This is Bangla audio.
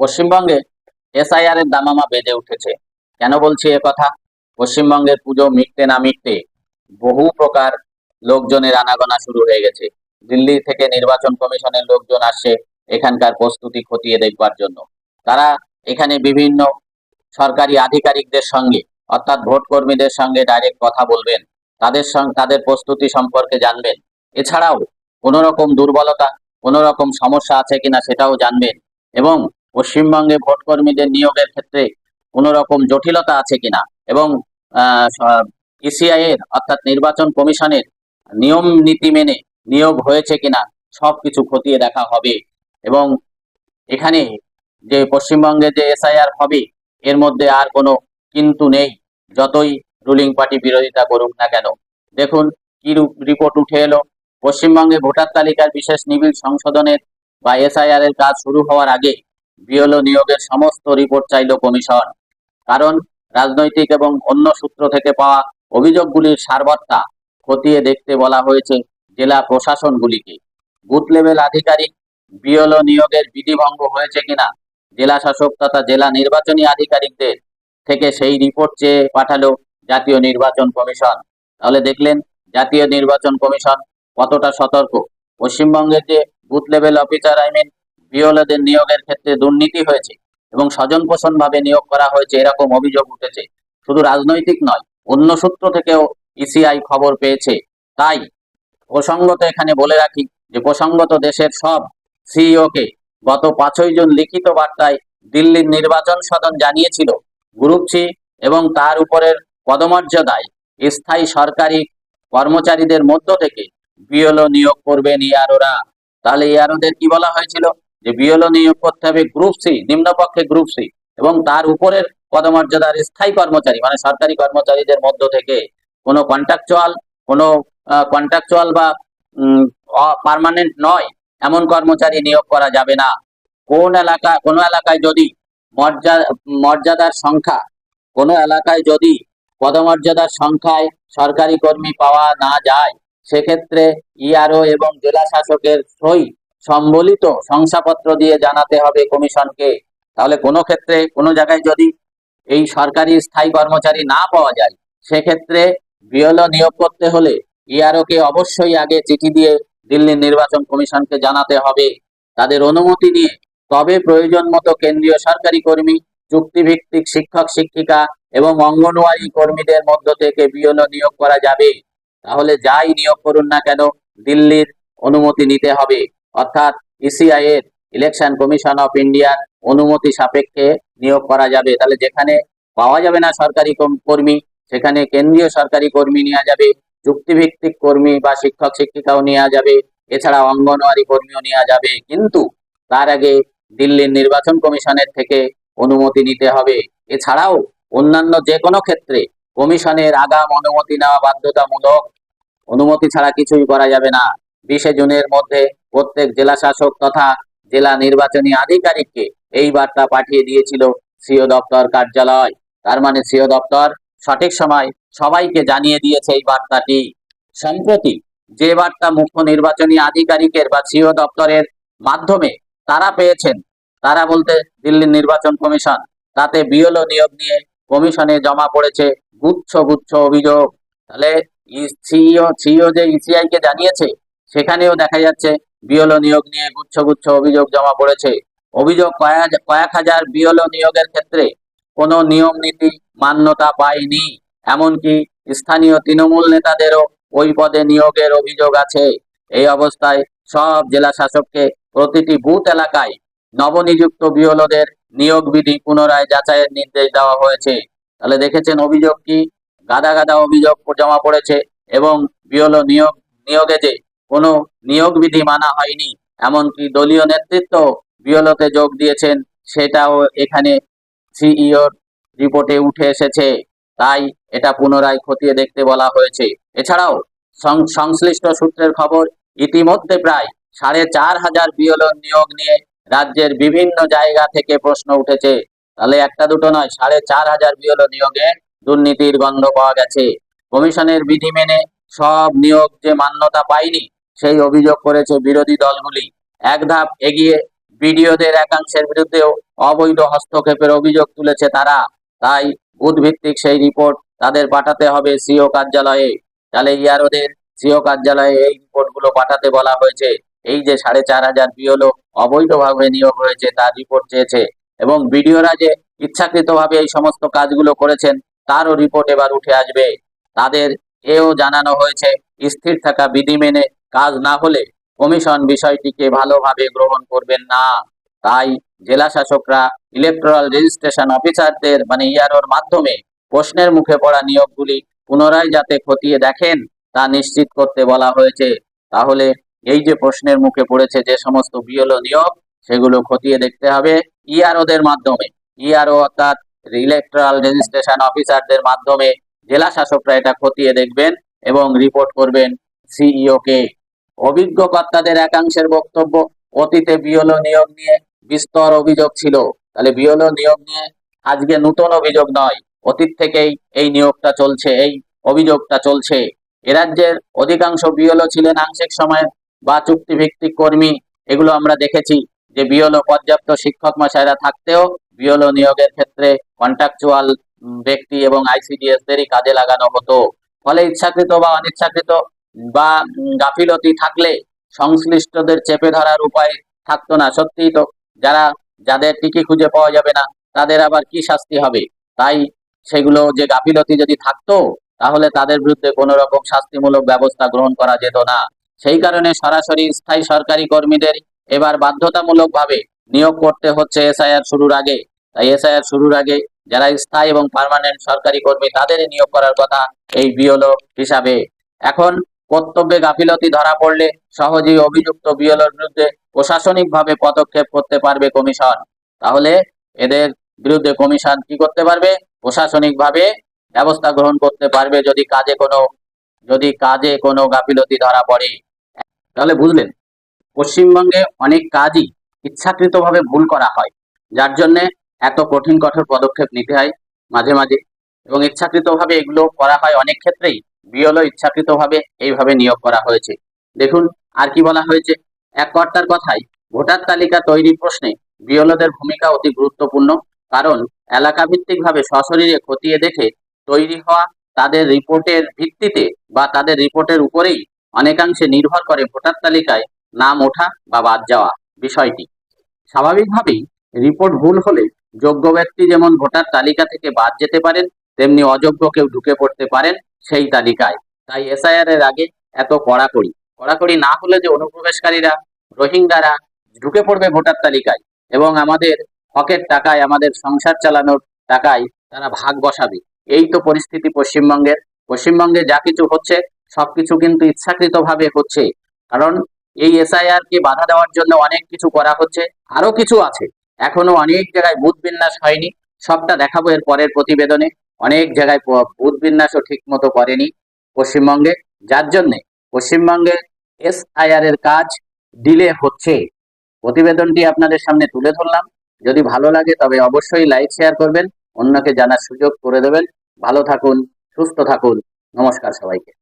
পশ্চিমবঙ্গে এসআইআর এর দামামা বেজে উঠেছে। কেন বলছি এ কথা? পশ্চিমবঙ্গের পুজো মিটতে না মিটতে বহু প্রকার লোকজনের আনাগোনা শুরু হয়ে গেছে। দিল্লি থেকে নির্বাচন কমিশনের লোকজন আসছে এখানকার প্রস্তুতি খতিয়ে দেখবার জন্য। তারা এখানে বিভিন্ন সরকারি আধিকারিকদের সঙ্গে, অর্থাৎ ভোট কর্মীদের সঙ্গে ডাইরেক্ট কথা বলবেন, তাদের সঙ্গে তাদের প্রস্তুতি সম্পর্কে জানবেন। এছাড়াও কোনো রকম দুর্বলতা কোনো রকম সমস্যা আছে কিনা সেটাও জানবেন এবং পশ্চিমবঙ্গে ভোট কর্মীদের নিয়োগের ক্ষেত্রে কোনো রকম জটিলতা আছে কিনা? এবং ইসিআই এর, অর্থাৎ নির্বাচন কমিশনের নিয়ম নীতি মেনে নিয়োগ হয়েছে কিনা সব কিছু খতিয়ে দেখা হবে। এবং এখানে যে পশ্চিমবঙ্গে যে এসআইআর হবে, এর মধ্যে আর কোনো কিন্তু নেই, যতই রুলিং পার্টি বিরোধিতা করুক না কেন। দেখুন, কি রিপোর্ট উঠে এলো। পশ্চিমবঙ্গে ভোটার তালিকার বিশেষ নিবিড় সংশোধনের বা এসআইআর এর কাজ শুরু হওয়ার আগে বিএলও নিয়োগের সমস্ত রিপোর্ট চাইল কমিশন। কারণ রাজনৈতিক এবং অন্য সূত্র থেকে পাওয়া অভিযোগগুলির সারবত্তা খতিয়ে দেখতে বলা হয়েছে জেলা প্রশাসনগুলিকে। বুথ লেভেল আধিকারিক বিএলও নিয়োগের বিধিভঙ্গ হয়েছে কিনা, জেলা শাসক তথা জেলা নির্বাচনী আধিকারিকদের থেকে সেই রিপোর্ট চেয়ে পাঠালো জাতীয় নির্বাচন কমিশন। তাহলে দেখলেন জাতীয় নির্বাচন কমিশন কতটা সতর্ক। পশ্চিমবঙ্গের যে booth level officer I mean বিওলদের নিয়োগের ক্ষেত্রে দুর্নীতি হয়েছে এবং স্বজন পোষণ ভাবে নিয়োগ করা হয়েছে, এরকম অভিযোগ উঠেছে। শুধু রাজনৈতিক নয়, অন্য সূত্র থেকেও ইসিআই খবর পেয়েছে। তাই প্রসঙ্গত এখানে বলে রাখি যে প্রসঙ্গত দেশের সব সিইও কে গত পাঁচই জুন লিখিত বার্তায় দিল্লির নির্বাচন সদন জানিয়েছিল, গ্রুপ এবং তার উপরের পদমর্যাদায় স্থায়ী সরকারি কর্মচারীদের মধ্য থেকে বিএলও নিয়োগ করবেন ইয়ারোরা তাহলে ইয়ারোদের কি বলা হয়েছিল? যে বিএলও নিয়োগ করতে হবে গ্রুপ সি নিম্নপক্ষে গ্রুপ সি এবং তার উপরের পদমর্যাদার স্থায়ী কর্মচারী মানে সরকারি কর্মচারীদের মধ্য থেকে কোনো কন্ট্রাকচুয়াল কোনো কন্ট্রাকচুয়াল বা পার্মানেন্ট নয়, এমন কর্মচারী নিয়োগ করা যাবে না। কোন এলাকা, কোনো এলাকায় যদি মর্যাদা মর্যাদার সংখ্যা, কোনো এলাকায় যদি পদমর্যাদার সংখ্যায় সরকারি কর্মী পাওয়া না যায়, সেক্ষেত্রে ইআরও এবং জেলা শাসকের সই সম্বলিত শংসাপত্র দিয়ে জানাতে হবে কমিশনকে। তাহলে কোনো ক্ষেত্রে, কোনো জায়গায় যদি এই সরকারি স্থায়ী কর্মচারী না পাওয়া যায়, সেক্ষেত্রে বিএলও নিয়োগ করতে হলে ইআরও কে অবশ্যই আগে চিঠি দিয়ে দিল্লির নির্বাচন কমিশনকে জানাতে হবে। তাদের অনুমতি নিয়ে তবে প্রয়োজন মতো কেন্দ্রীয় সরকারি কর্মী, চুক্তিভিত্তিক শিক্ষক, শিক্ষিকা এবং অঙ্গনওয়াড়ি কর্মীদের মধ্য থেকে বিএলও নিয়োগ করা যাবে। তাহলে যাই নিয়োগ করুন না কেন, দিল্লির অনুমতি নিতে হবে। অর্থাৎ ইসিআই এর ইলেকশন কমিশন অফ ইন্ডিয়ার অনুমতি সাপেক্ষে নিয়োগ করা যাবে। তাহলে যেখানে পাওয়া যাবে না সরকারি কর্মী, সেখানে কেন্দ্রীয় সরকারি কর্মী নেওয়া যাবে চুক্তিভিত্তিক কর্মী বা শিক্ষক শিক্ষিকাও নেওয়া যাবে, এছাড়া অঙ্গনওয়াড়ি কর্মীও নেওয়া যাবে। কিন্তু তার আগে দিল্লির নির্বাচন কমিশনের থেকে অনুমতি নিতে হবে। এছাড়াও অন্যান্য যে কোনো ক্ষেত্রে কমিশনের আগাম অনুমতি নেওয়া বাধ্যতামূলক, অনুমতি ছাড়া কিছুই করা যাবে না। বিশে জুনের মধ্যে প্রত্যেক জেলা শাসক তথা জেলা নির্বাচনী আধিকারিককে এই বার্তা পাঠিয়ে দিয়েছিল সিও দপ্তর কার্যালয়। তার মানে সিও দপ্তর সঠিক সময় সবাইকে জানিয়ে দিয়েছে এই বার্তাটি। সম্প্রতি যে বার্তা মুখ্য নির্বাচনী আধিকারিকের বা সিও দপ্তরের মাধ্যমে তারা পেয়েছেন, তারা বলতে দিল্লির নির্বাচন কমিশন, তাতে বিএলও নিয়োগ নিয়ে কমিশনে জমা পড়েছে গুচ্ছ গুচ্ছ অভিযোগ। তাহলে সিও সিও যে ইসিআই কে জানিয়েছে, সেখানেও দেখা যাচ্ছে বিএলও নিয়োগ নিয়ে গুচ্ছ গুচ্ছ অভিযোগ জমা পড়েছে। অভিযোগ কয়েক হাজার বিএলও নিয়োগের ক্ষেত্রে কোনো নিয়ম নীতি মান্যতা পায়নি। এমনকি স্থানীয় তৃণমূল নেতাদেরও ওই পদে নিয়োগের অভিযোগ আছে। এই অবস্থায় সব জেলা শাসককে প্রতিটি বুথ এলাকায় নবনিযুক্ত বিওলদের নিয়োগ বিধি পুনরায় যাচাইয়ের নির্দেশ দেওয়া হয়েছে। তাহলে দেখেছেন অভিযোগ কি? গাদা গাদা অভিযোগ জমা পড়েছে এবং বিওলো নিয়োগ, নিয়োগে যে কোনো নিয়োগ বিধি মানা হয়নি। এমনকি দলীয় নেতৃত্ব বিওলোতে যোগ দিয়েছেন, সেটাও এখানে সিইওর রিপোর্টে উঠে এসেছে। তাই এটা পুনরায় খতিয়ে দেখতে বলা হয়েছে। এছাড়াও সংশ্লিষ্ট সূত্রের খবর, ইতিমধ্যে প্রায় সাড়ে চার হাজার বিএলও নিয়োগ নিয়ে রাজ্যের বিভিন্ন জায়গা থেকে প্রশ্ন উঠেছে। তাহলে একটা দুটো নয়, সাড়ে চার হাজার বিএলও নিয়োগে দুর্নীতির গন্ধ পাওয়া গেছে। কমিশনের বিধি মেনে সব নিয়োগ যে মান্যতা পায়নি সেই অভিযোগ করেছে বিরোধী দলগুলি। এক ধাপ এগিয়ে বিডিওদের একাংশের বিরুদ্ধেও অবৈধ হস্তক্ষেপের অভিযোগ তুলেছে তারা। তাই বুধভিত্তিক সেই রিপোর্ট তাদের পাঠাতে হবে সিও কার্যালয়ে। তাহলে ইয়ারোদের সিও কার্যালয়ে এই রিপোর্টগুলো পাঠাতে বলা হয়েছে। এই যে সাড়ে চার হাজার বিওলো অবৈধভাবে নিয়োগ হয়েছে তার রিপোর্ট চেয়েছে। এবং বিডিওরা যে ইচ্ছাকৃতভাবে এই সমস্ত কাজগুলো করেছেন, তারও রিপোর্ট এবার উঠে আসবে। তাদের এও জানানো হয়েছে, স্থির থাকা বিধি মেনে কাজ না হলে কমিশন বিষয়টিকে ভালোভাবে গ্রহণ করবেন না। তাই জেলা শাসকরা ইলেকট্রাল রেজিস্ট্রেশন অফিসারদের মানে ইয়ারোর মাধ্যমে প্রশ্নের মুখে পড়া নিয়োগগুলি পুনরায় যাতে খতিয়ে দেখেন, তা নিশ্চিত করতে বলা হয়েছে। তাহলে এই যে প্রশ্নের মুখে পড়েছে যে সমস্ত বিএলও নিয়োগ, সেগুলো খতিয়ে দেখতে হবে ইআরওদের মাধ্যমে। ইআরও অর্থাৎ ইলেকট্রাল রেজিস্ট্রেশন অফিসারদের মাধ্যমে জেলা শাসকরা এটা খতিয়ে দেখবেন এবং রিপোর্ট করবেন সিইও কে অভিজ্ঞ কর্তাদের একাংশের বক্তব্য, অতীতে বিএলও নিয়োগ নিয়ে বিস্তর অভিযোগ ছিল। তাহলে বিএলও নিয়োগ নিয়ে আজকে নতুন অভিযোগ নয়। অতীত থেকেই এই নিয়োগটা চলছে, এই অভিযোগটা চলছে। রাজ্যের অধিকাংশ বিএলও ছিলেন আংশিক সময় বা চুক্তিভিত্তিক কর্মী। এগুলো আমরা দেখেছি যে বিএলও পর্যাপ্ত শিক্ষক মশাইরা থাকতেও বিএলও নিয়োগের ক্ষেত্রে কন্ট্রাকচুয়াল ব্যক্তি এবং আইসিডিএস দেরই কাজে লাগানো হতো। ফলে ইচ্ছাকৃত বা অনিচ্ছাকৃত বা গাফিলতি থাকলে সংশ্লিষ্টদের চেপে ধরার উপায় থাকতো না। সত্যিই তো যারা, যাদের টিকি খুঁজে পাওয়া যাবে না, তাদের আবার কি শাস্তি হবে? তাই সেগুলো যে গাফিলতি যদি থাকতো, তাহলে তাদের বিরুদ্ধে কোনো রকম শাস্তিমূলক ব্যবস্থা গ্রহণ করা যেত না। সেই কারণে সরাসরি স্থায়ী সরকারি কর্মীদের এবার বাধ্যতামূলকভাবে নিয়োগ করতে হচ্ছে এসআইআর শুরুর আগে। তাই এসআইআর শুরুর আগে যারা স্থায়ী এবং পার্মানেন্ট সরকারি কর্মী তাদের নিয়োগ করার কথা এই বিওলো হিসাবে। এখন কর্তব্যে গাফিলতি ধরা পড়লে সহজেই অভিযুক্ত বিএলওর বিরুদ্ধে প্রশাসনিকভাবে পদক্ষেপ করতে পারবে কমিশন। তাহলে এদের বিরুদ্ধে কমিশন কি করতে পারবে? প্রশাসনিকভাবে ব্যবস্থা গ্রহণ করতে পারবে যদি কাজে কোনো, যদি কাজে কোনো গাফিলতি ধরা পড়ে। তাহলে বুঝলেন, পশ্চিমবঙ্গে অনেক কাজই ইচ্ছাকৃতভাবে ভুল করা হয়, যার জন্যে এত কঠিন কঠোর পদক্ষেপ নিতে হয় মাঝে মাঝে। এবং ইচ্ছাকৃতভাবে এগুলো করা হয় অনেক ক্ষেত্রেই। বিএলও ইচ্ছাকৃতভাবে এইভাবে নিয়োগ করা হয়েছে। দেখুন, আর কি বলা হয়েছে? এক কর্তার কথাই ভোটার তালিকা তৈরির প্রশ্নে বিএলওদের ভূমিকা অতি গুরুত্বপূর্ণ, কারণ এলাকা ভিত্তিকভাবে সশরীরে খতিয়ে দেখে তৈরি হওয়া তাদের রিপোর্টের ভিত্তিতে বা তাদের রিপোর্টের উপরেই অনেকাংশে নির্ভর করে ভোটার তালিকায় নাম ওঠা বা বাদ যাওয়া বিষয়টি। স্বাভাবিকভাবেই রিপোর্ট ভুল হলে যোগ্য ব্যক্তি যেমন ভোটার তালিকা থেকে বাদ যেতে পারেন, তেমনি অযোগ্য কেউ ঢুকে পড়তে পারেন সেই তালিকায়। তাই এসআইআর এর আগে এত কড়াকড়ি। কড়াকড়ি না হলে যে অনুপ্রবেশকারীরা, রোহিঙ্গারা ঢুকে পড়বে ভোটার তালিকায় এবং আমাদের হকের টাকায়, আমাদের সংসার চালানোর টাকায় তারা ভাগ বসাবে। এই তো পরিস্থিতি পশ্চিমবঙ্গের। পশ্চিমবঙ্গে যা কিছু হচ্ছে সবকিছু কিন্তু ইচ্ছাকৃতভাবে হচ্ছে। কারণ এই এসআইআর কে বাধা দেওয়ার জন্য অনেক কিছু করা হচ্ছে আরও কিছু আছে। এখনও অনেক জায়গায় বুথ বিন্যাস হয়নি। সবটা দেখাবো এর পরের প্রতিবেদনে। অনেক জায়গায় বুথ বিন্যাসও ঠিক মতো করেনি পশ্চিমবঙ্গে। যার জন্যে পশ্চিমবঙ্গে এসআইআর এর কাজ ডিলে হচ্ছে। প্রতিবেদনটি আপনাদের সামনে তুলে ধরলাম। যদি ভালো লাগে তবে অবশ্যই লাইক শেয়ার করবেন। অন্যকে জানার সুযোগ করে দেবেন। ভালো থাকুন, সুস্থ থাকুন। নমস্কার সবাইকে।